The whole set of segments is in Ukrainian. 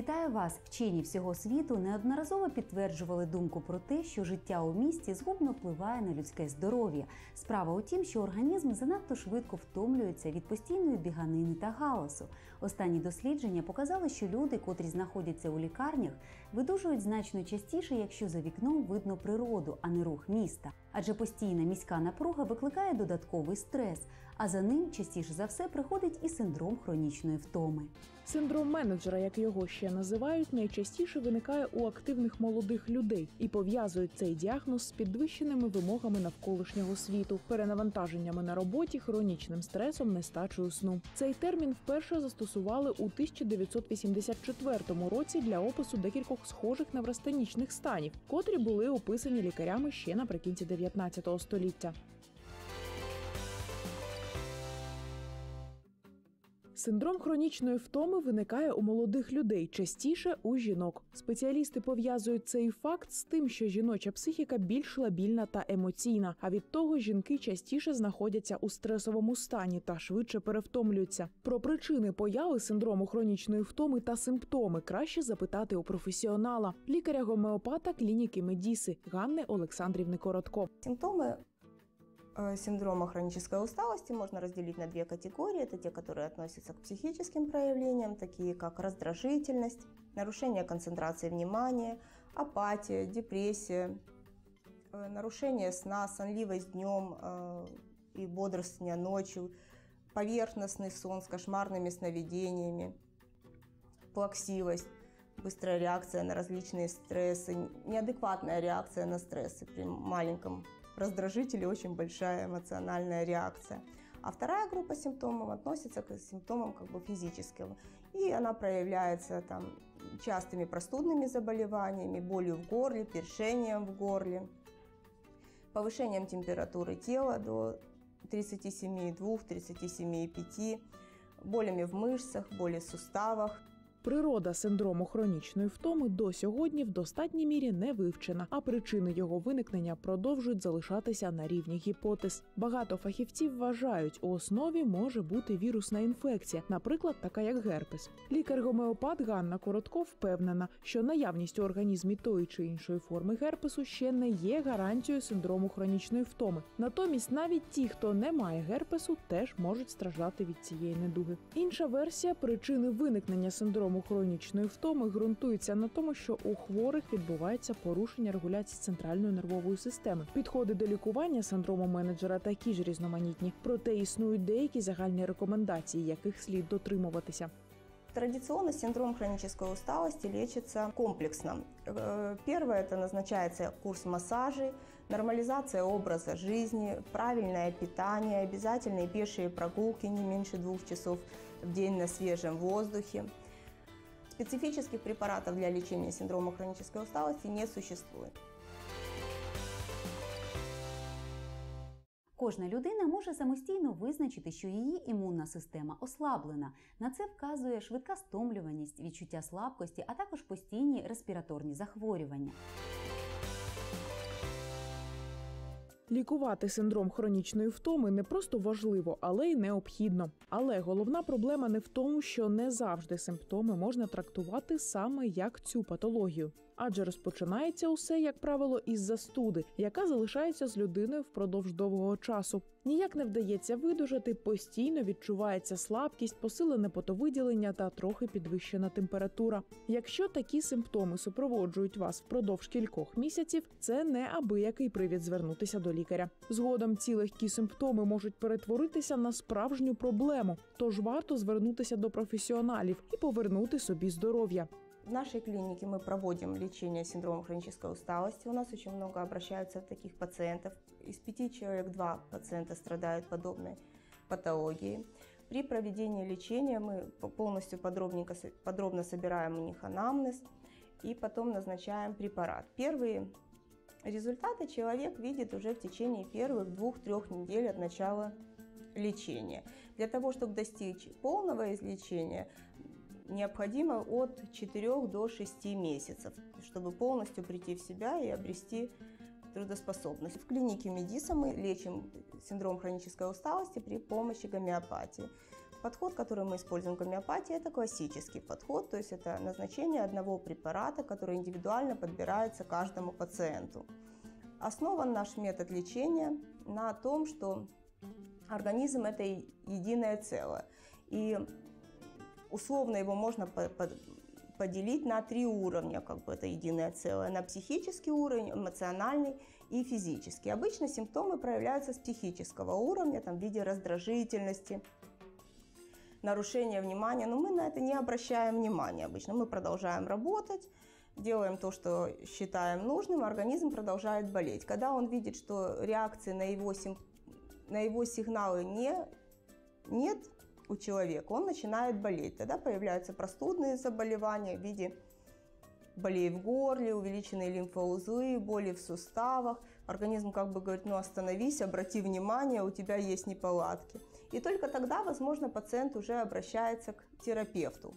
Вітаю вас! Вчені всього світу неодноразово підтверджували думку про те, що життя у місті згубно впливає на людське здоров'я. Справа у тім, що організм занадто швидко втомлюється від постійної біганини та галасу. Останні дослідження показали, що люди, котрі знаходяться у лікарнях, видужують значно частіше, якщо за вікном видно природу, а не рух міста. Адже постійна міська напруга викликає додатковий стрес, а за ним частіше за все приходить і синдром хронічної втоми. Синдром менеджера, як його ще називають, найчастіше виникає у активних молодих людей і пов'язують цей діагноз з підвищеними вимогами навколишнього світу, перенавантаженнями на роботі, хронічним стресом, нестачею сну. Цей термін вперше застосували у 1984 році для опису декількох схожих неврастенічних станів, котрі були описані лікарями ще наприкінці 19 століття. Синдром хронічної втоми виникає у молодих людей, частіше у жінок. Спеціалісти пов'язують цей факт з тим, що жіноча психіка більш лабільна та емоційна. А від того жінки частіше знаходяться у стресовому стані та швидше перевтомлюються. Про причини появи синдрому хронічної втоми та симптоми краще запитати у професіонала, лікаря-гомеопата клініки Медіси Ганни Олександрівни Коротко. Симптомы э, синдрома хронической усталости можно разделить на две категории. Это те, которые относятся к психическим проявлениям, такие как раздражительность, нарушение концентрации внимания, апатия, депрессия, э, нарушение сна, сонливость днем э, и бодрствование ночью, поверхностный сон с кошмарными сновидениями, плаксивость, быстрая реакция на различные стрессы, неадекватная реакция на стрессы при маленьком раздражителе, очень большая эмоциональная реакция. А вторая группа симптомов относится к симптомам как бы физическим. И она проявляется там, частыми простудными заболеваниями, болью в горле, першением в горле, повышением температуры тела до 37,2-37,5, болями в мышцах, боли в суставах, Природа синдрому хронічної втоми до сьогодні в достатній мірі не вивчена, а причини його виникнення продовжують залишатися на рівні гіпотез. Багато фахівців вважають, у основі може бути вірусна інфекція, наприклад, така як герпес. Лікар-гомеопат Ганна Коротко впевнена, що наявність у організмі тої чи іншої форми герпесу ще не є гарантією синдрому хронічної втоми. Натомість навіть ті, хто не має герпесу, теж можуть страждати від цієї недуги. Інша версія причини виникнення синдрому синдрому хронічної втоми ґрунтується на тому, що у хворих відбувається порушення регуляції центральної нервової системи. Підходи до лікування синдрому менеджера такі ж різноманітні, проте існують деякі загальні рекомендації, яких слід дотримуватися. Традиционно синдром хронической усталости лечится комплексно. Э, Первое – это назначается курс массажей, нормализация образа жизни, правильное питание, обязательные пешие прогулки не меньше двух часов в день на свежем воздухе. Специфических препаратов для лечения синдрома хронической усталости не существует. Кожна людина може самостійно визначити, що її імунна система ослаблена. На це вказує швидка стомлюваність, відчуття слабкості, а також постійні респіраторні захворювання. Лікувати синдром хронічної втоми не просто важливо, але й необхідно. Але головна проблема не в тому, що не завжди симптоми можна трактувати саме як цю патологію. Адже розпочинається усе, як правило, із застуди, яка залишається з людиною впродовж довгого часу. Ніяк не вдається видужати, постійно відчувається слабкість, посилене потовиділення та трохи підвищена температура. Якщо такі симптоми супроводжують вас впродовж кількох місяців, це не абиякий привід звернутися до лікаря. Згодом ці легкі симптоми можуть перетворитися на справжню проблему, тож варто звернутися до професіоналів і повернути собі здоров'я. В нашей клинике мы проводим лечение синдрома хронической усталости. У нас очень много обращаются таких пациентов. Из пяти человек два пациента страдают подобной патологией. При проведении лечения мы полностью подробненько, подробно собираем у них анамнез и потом назначаем препарат. Первые результаты человек видит уже в течение первых двух-трех недель от начала лечения. Для того, чтобы достичь полного излечения, необходимо от 4 до 6 месяцев, чтобы полностью прийти в себя и обрести трудоспособность. В клинике Медиса мы лечим синдром хронической усталости при помощи гомеопатии. Подход, который мы используем в гомеопатии, это классический подход, то есть это назначение одного препарата, который индивидуально подбирается каждому пациенту. Основан наш метод лечения на том, что организм это единое целое. И условно его можно поделить на три уровня, как бы это единое целое. На психический уровень, эмоциональный и физический. Обычно симптомы проявляются с психического уровня, там, в виде раздражительности, нарушения внимания, но мы на это не обращаем внимания обычно. Мы продолжаем работать, делаем то, что считаем нужным, организм продолжает болеть. Когда он видит, что реакции на его, сим... на его сигналы не... нет у человека, он начинает болеть. Тогда появляются простудные заболевания в виде болей в горле, увеличенные лимфоузлы, боли в суставах. Организм как бы говорит, ну остановись, обрати внимание, у тебя есть неполадки. И только тогда, возможно, пациент уже обращается к терапевту.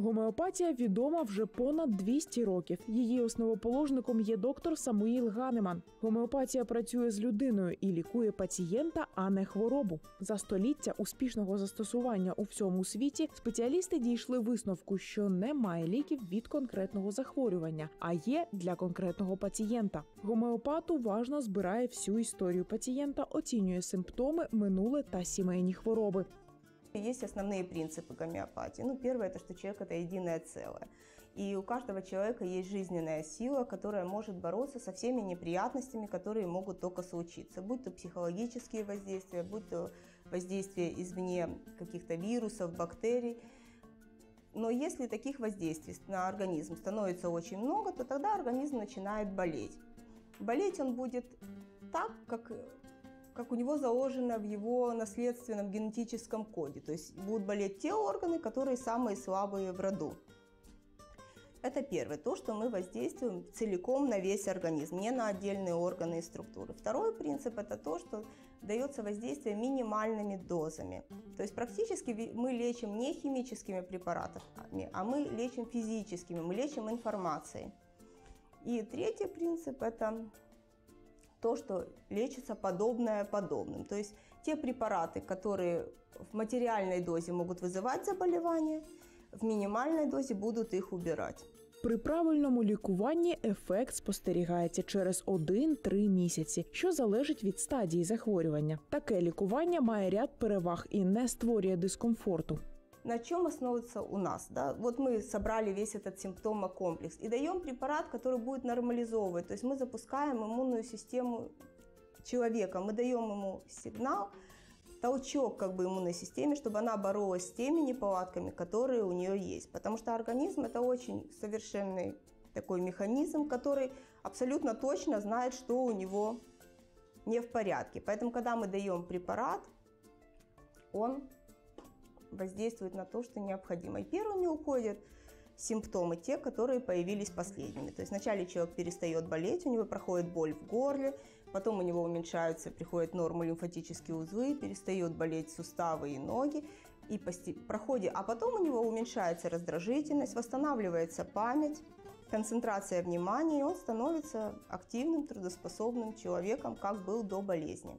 Гомеопатія відома вже понад 200 років. Її основоположником є доктор Самуїл Ганеман. Гомеопатія працює з людиною і лікує пацієнта, а не хворобу. За століття успішного застосування у всьому світі спеціалісти дійшли висновку, що немає ліків від конкретного захворювання, а є для конкретного пацієнта. Гомеопат уважно збирає всю історію пацієнта, оцінює симптоми, минуле та сімейні хвороби. Есть основные принципы гомеопатии. Ну, первое, это что человек – это единое целое. И у каждого человека есть жизненная сила, которая может бороться со всеми неприятностями, которые могут только случиться. Будь то психологические воздействия, будь то воздействие извне каких-то вирусов, бактерий. Но если таких воздействий на организм становится очень много, то тогда организм начинает болеть. Болеть он будет так, как как у него заложено в его наследственном генетическом коде. То есть будут болеть те органы, которые самые слабые в роду. Это первое, то, что мы воздействуем целиком на весь организм, не на отдельные органы и структуры. Второй принцип – это то, что дается воздействие минимальными дозами. То есть практически мы лечим не химическими препаратами, а мы лечим физическими, мы лечим информацией. И третий принцип – это то, что лечится подобное подобным. То есть те препараты, которые в материальной дозе могут вызывать заболевания, в мінімальній дозі будуть їх убирати. При правильному лікуванні ефект спостерігається через 1-3 місяці, що залежить від стадії захворювання. Таке лікування має ряд переваг і не створює дискомфорту. На чем основывается у нас. Да? Вот мы собрали весь этот симптомокомплекс и даем препарат, который будет нормализовывать. То есть мы запускаем иммунную систему человека, мы даем ему сигнал, толчок как бы иммунной системе, чтобы она боролась с теми неполадками, которые у нее есть. Потому что организм это очень совершенный такой механизм, который абсолютно точно знает, что у него не в порядке. Поэтому, когда мы даем препарат, он воздействует на то, что необходимо. И первыми уходят симптомы, те, которые появились последними. То есть вначале человек перестает болеть, у него проходит боль в горле, потом у него уменьшаются, приходят нормы лимфатические узлы, перестает болеть суставы и ноги, и проходит, а потом у него уменьшается раздражительность, восстанавливается память, концентрация внимания, и он становится активным, трудоспособным человеком, как был до болезни.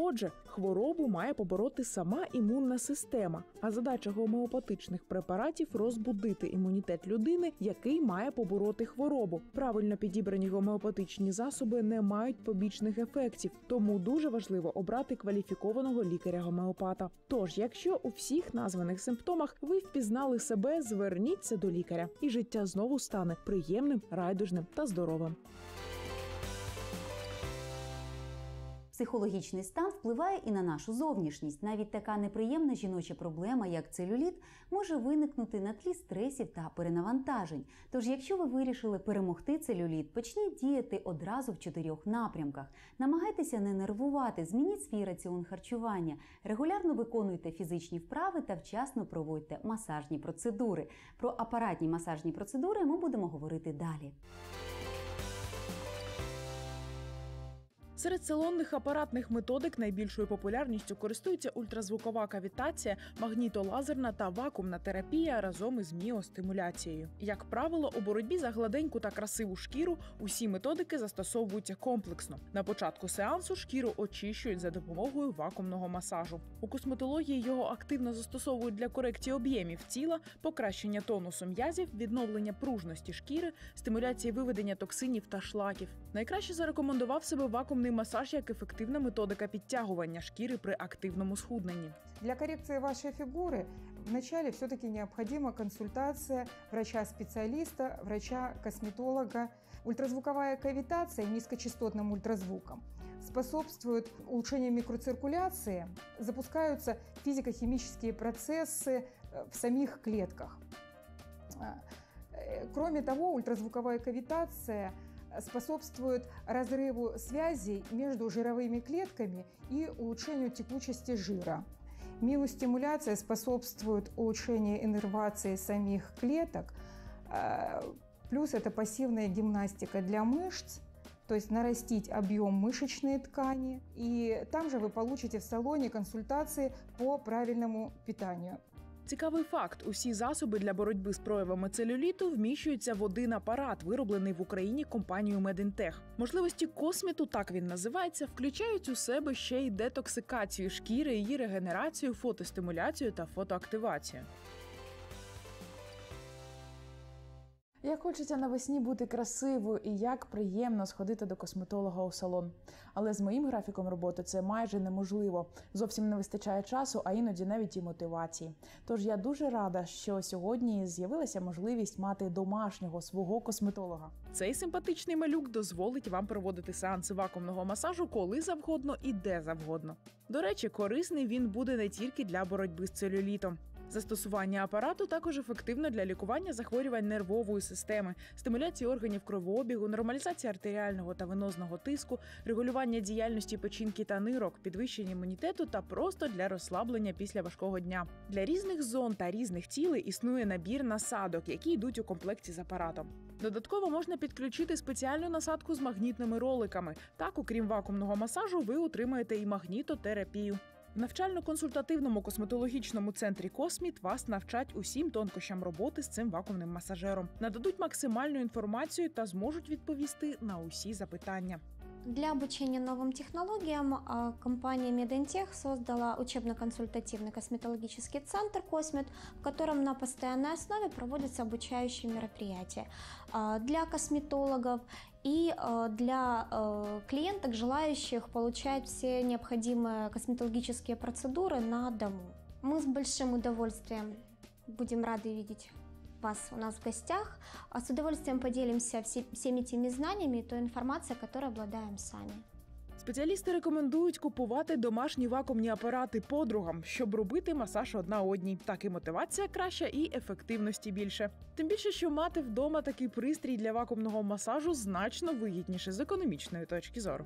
Отже, хворобу має побороти сама імунна система. А задача гомеопатичних препаратів розбудити імунітет людини, який має побороти хворобу. Правильно підібрані гомеопатичні засоби не мають побічних ефектів, тому дуже важливо обрати кваліфікованого лікаря-гомеопата. Тож, якщо у всіх названих симптомах ви впізнали себе, зверніться до лікаря, і життя знову стане приємним, райдужним та здоровим. Психологічний стан впливає і на нашу зовнішність. Навіть така неприємна жіноча проблема, як целюліт, може виникнути на тлі стресів та перенавантажень. Тож, якщо ви вирішили перемогти целюліт, почніть діяти одразу в чотирьох напрямках. Намагайтеся не нервувати, змініть свій раціон харчування, регулярно виконуйте фізичні вправи та вчасно проводьте масажні процедури. Про апаратні масажні процедури ми будемо говорити далі. Серед салонних апаратних методик найбільшою популярністю користуються ультразвукова кавітація, магнітолазерна та вакуумна терапія разом із міостимуляцією. Як правило, у боротьбі за гладеньку та красиву шкіру усі методики застосовуються комплексно. На початку сеансу шкіру очищують за допомогою вакуумного масажу. У косметології його активно застосовують для корекції об'ємів тіла, покращення тонусу м'язів, відновлення пружності шкіри, стимуляції виведення токсинів та шлаків. Найкраще зарекомендував себе вакуумний масаж як ефективна методика підтягування шкіри при активному схудненні. Для коррекции вашей фигуры вначале все-таки необходима консультация врача-специалиста, врача-косметолога. Ультразвуковая кавитация низкочастотным ультразвуком способствует улучшению микроциркуляции, запускаются физико-химические процессы э, в самих клетках. А, э, Кроме того, ультразвуковая кавитация способствует разрыву связей между жировыми клетками и улучшению текучести жира. Миостимуляция способствует улучшению иннервации самих клеток, э, плюс это пассивная гимнастика для мышц, то есть нарастить объем мышечной ткани. И там же вы получите в салоне консультации по правильному питанию. Цікавий факт: усі засоби для боротьби з проявами целюліту вміщуються в один апарат, вироблений в Україні компанією Медінтех. Можливості косміту, так він називається, включають у себе ще й детоксикацію шкіри, її регенерацію, фотостимуляцію та фотоактивацію. Як хочеться навесні бути красивою і як приємно сходити до косметолога у салон. Але з моїм графіком роботи це майже неможливо. Зовсім не вистачає часу, а іноді навіть і мотивації. Тож я дуже рада, що сьогодні з'явилася можливість мати домашнього свого косметолога. Цей симпатичний малюк дозволить вам проводити сеанси вакуумного масажу коли завгодно і де завгодно. До речі, корисний він буде не тільки для боротьби з целюлітом. Застосування апарату також ефективно для лікування захворювань нервової системи, стимуляції органів кровообігу, нормалізації артеріального та венозного тиску, регулювання діяльності печінки та нирок, підвищення імунітету та просто для розслаблення після важкого дня. Для різних зон та різних цілей існує набір насадок, які йдуть у комплекті з апаратом. Додатково можна підключити спеціальну насадку з магнітними роликами. Так, окрім вакуумного масажу, ви отримаєте і магнітотерапію. Навчально-консультативному косметологічному центрі Косміт вас навчать усім тонкощам роботи з цим вакуумним масажером, нададуть максимальну інформацію та зможуть відповісти на усі запитання. Для обучения новым технологиям компания Медентех создала учебно-консультативный косметологический центр «Космет», в котором на постоянной основе проводятся обучающие мероприятия для косметологов и а, для а, клиенток, желающих получать все необходимые косметологические процедуры на дому. Мы с большим удовольствием будем рады видеть вас у нас в гостях. А С удовольствием поделимся все- всеми теми знаниями и той информацией, которой обладаем сами. Спеціалісти рекомендують купувати домашні вакуумні апарати подругам, щоб робити масаж одна одній. Так і мотивація краща, і ефективності більше. Тим більше, що мати вдома такий пристрій для вакуумного масажу значно вигідніше з економічної точки зору.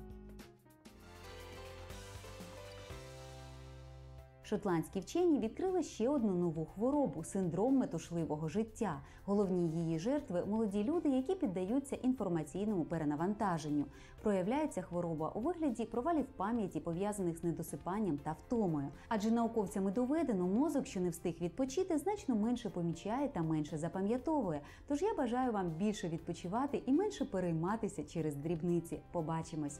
Шотландські вчені відкрили ще одну нову хворобу синдром метушливого життя. Головні її жертви молоді люди, які піддаються інформаційному перенавантаженню. Проявляється хвороба у вигляді провалів пам'яті, пов'язаних з недосипанням та втомою. Адже науковцями доведено, мозок, що не встиг відпочити, значно менше помічає та менше запам'ятовує. Тож я бажаю вам більше відпочивати і менше перейматися через дрібниці. Побачимось!